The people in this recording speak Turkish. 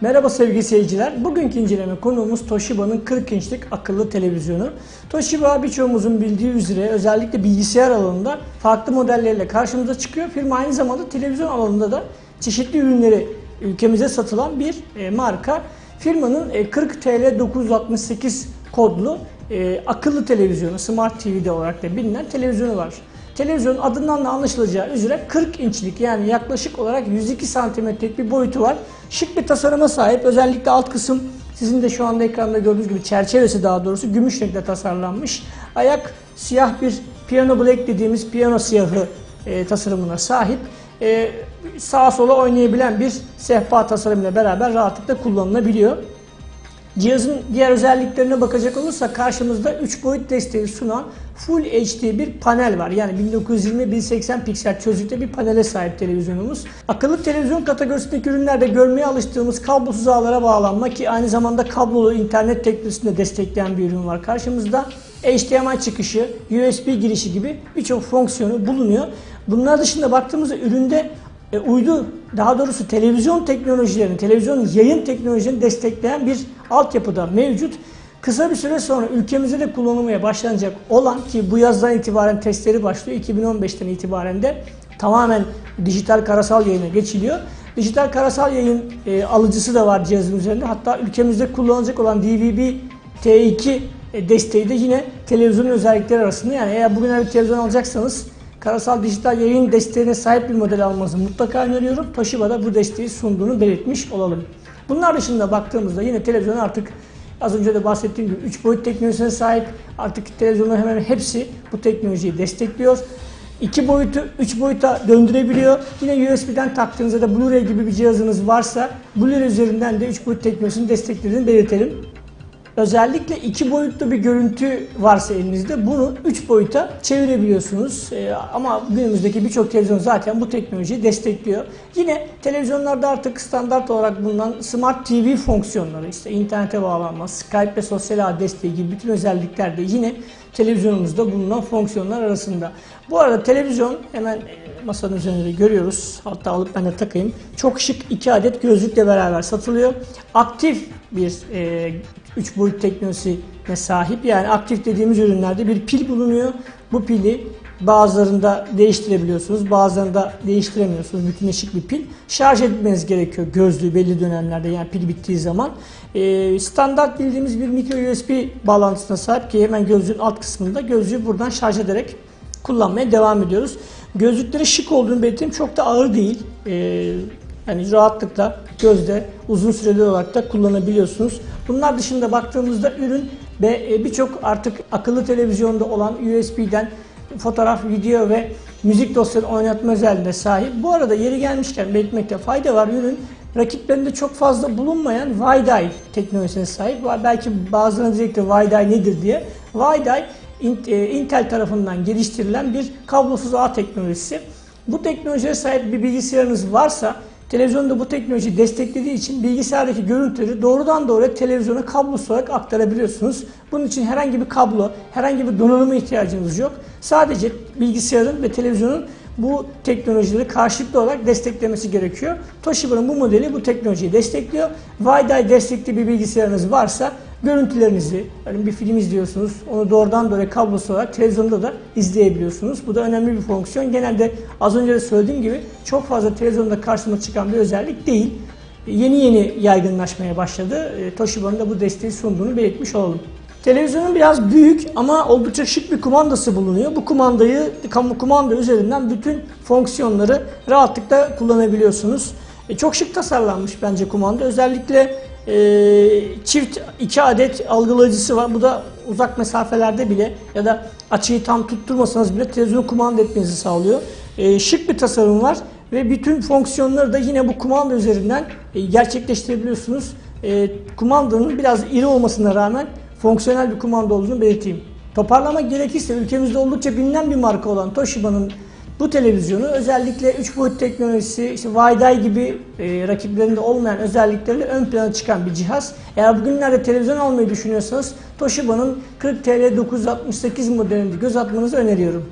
Merhaba sevgili seyirciler. Bugünkü inceleme konuğumuz Toshiba'nın 40 inçlik akıllı televizyonu. Toshiba birçoğumuzun bildiği üzere özellikle bilgisayar alanında farklı modelleriyle karşımıza çıkıyor. Firma aynı zamanda televizyon alanında da çeşitli ürünleri ülkemize satılan bir e, marka. Firmanın e, 40 TL 968 kodlu e, akıllı televizyonu, Smart TV'de olarak da bilinen televizyonu var. Televizyonun adından da anlaşılacağı üzere 40 inçlik yani yaklaşık olarak 102 santimetrelik bir boyutu var. Şık bir tasarıma sahip. Özellikle alt kısım sizin de şu anda ekranda gördüğünüz gibi çerçevesi daha doğrusu gümüş renkle tasarlanmış. Ayak siyah bir piano black dediğimiz piyano siyahı e, tasarımına sahip. E, sağa sola oynayabilen bir sehpa tasarımıyla beraber rahatlıkla kullanılabiliyor. Cihazın diğer özelliklerine bakacak olursak karşımızda 3 boyut desteği sunan Full HD bir panel var. Yani 1920-1080 piksel çözünürlükte bir panele sahip televizyonumuz. Akıllı televizyon kategorisindeki ürünlerde görmeye alıştığımız kablosuz ağlara bağlanma ki aynı zamanda kablolu internet teknolojisini de destekleyen bir ürün var karşımızda. HDMI çıkışı, USB girişi gibi birçok fonksiyonu bulunuyor. Bunlar dışında baktığımızda üründe e, uydu, daha doğrusu televizyon teknolojilerini, televizyon yayın teknolojilerini destekleyen bir altyapıda mevcut. Kısa bir süre sonra ülkemizde de kullanılmaya başlanacak olan ki bu yazdan itibaren testleri başlıyor. 2015'ten itibaren de tamamen dijital karasal yayına geçiliyor. Dijital karasal yayın e, alıcısı da var cihazın üzerinde. Hatta ülkemizde kullanılacak olan DVB T2 e, desteği de yine televizyonun özellikleri arasında. Yani eğer bugün bir televizyon alacaksanız karasal dijital yayın desteğine sahip bir model almanızı mutlaka öneriyorum. Toshiba da bu desteği sunduğunu belirtmiş olalım. Bunlar dışında baktığımızda yine televizyon artık az önce de bahsettiğim gibi 3 boyut teknolojisine sahip. Artık televizyonların hemen hepsi bu teknolojiyi destekliyor. 2 boyutu 3 boyuta döndürebiliyor. Yine USB'den taktığınızda da Blu-ray gibi bir cihazınız varsa Blu-ray üzerinden de 3 boyut teknolojisini desteklediğini belirtelim. Özellikle iki boyutlu bir görüntü varsa elinizde bunu üç boyuta çevirebiliyorsunuz. Ee, ama günümüzdeki birçok televizyon zaten bu teknolojiyi destekliyor. Yine televizyonlarda artık standart olarak bulunan Smart TV fonksiyonları işte internete bağlanma, Skype ve sosyal ağ desteği gibi bütün özellikler de yine televizyonumuzda bulunan fonksiyonlar arasında. Bu arada televizyon hemen e, masanın üzerinde görüyoruz. Hatta alıp ben de takayım. Çok şık iki adet gözlükle beraber satılıyor. Aktif bir e, 3 boyut teknolojisine sahip. Yani aktif dediğimiz ürünlerde bir pil bulunuyor. Bu pili bazılarında değiştirebiliyorsunuz, bazılarında değiştiremiyorsunuz. Bütünleşik bir pil. Şarj etmeniz gerekiyor gözlüğü belli dönemlerde yani pil bittiği zaman. Ee, standart bildiğimiz bir micro USB bağlantısına sahip ki hemen gözlüğün alt kısmında gözlüğü buradan şarj ederek kullanmaya devam ediyoruz. Gözlükleri şık olduğunu belirteyim. Çok da ağır değil. Ee, yani rahatlıkla gözde uzun süreli olarak da kullanabiliyorsunuz. Bunlar dışında baktığımızda ürün ve e, birçok artık akıllı televizyonda olan USB'den fotoğraf, video ve müzik dosyaları oynatma özelliğine sahip. Bu arada yeri gelmişken belirtmekte fayda var. Ürün rakiplerinde çok fazla bulunmayan WiDi teknolojisine sahip. Belki bazılarınız diyecektir WiDi nedir diye. WiDi e, Intel tarafından geliştirilen bir kablosuz ağ teknolojisi. Bu teknolojiye sahip bir bilgisayarınız varsa Televizyonda bu teknoloji desteklediği için bilgisayardaki görüntüleri doğrudan doğruya televizyona kablosuz olarak aktarabiliyorsunuz. Bunun için herhangi bir kablo, herhangi bir donanıma ihtiyacınız yok. Sadece bilgisayarın ve televizyonun bu teknolojileri karşılıklı olarak desteklemesi gerekiyor. Toshiba'nın bu modeli bu teknolojiyi destekliyor. WiDi destekli bir bilgisayarınız varsa görüntülerinizi, yani bir film izliyorsunuz, onu doğrudan doğruya kablosuz olarak televizyonda da izleyebiliyorsunuz. Bu da önemli bir fonksiyon. Genelde az önce de söylediğim gibi çok fazla televizyonda karşıma çıkan bir özellik değil. Yeni yeni yaygınlaşmaya başladı. E, Toshiba'nın da bu desteği sunduğunu belirtmiş olalım. Televizyonun biraz büyük ama oldukça şık bir kumandası bulunuyor. Bu kumandayı kumanda üzerinden bütün fonksiyonları rahatlıkla kullanabiliyorsunuz. E, çok şık tasarlanmış bence kumanda. Özellikle e, çift iki adet algılayıcısı var. Bu da uzak mesafelerde bile ya da açıyı tam tutturmasanız bile televizyonu kumanda etmenizi sağlıyor. E, şık bir tasarım var ve bütün fonksiyonları da yine bu kumanda üzerinden e, gerçekleştirebiliyorsunuz. E, kumandanın biraz iri olmasına rağmen fonksiyonel bir kumanda olduğunu belirteyim. Toparlamak gerekirse ülkemizde oldukça bilinen bir marka olan Toshiba'nın bu televizyonu özellikle 3 boyut teknolojisi, işte WiDi gibi e, rakiplerinde olmayan özellikleriyle ön plana çıkan bir cihaz. Eğer bugünlerde televizyon almayı düşünüyorsanız Toshiba'nın 40 TL 968 modelini göz atmanızı öneriyorum.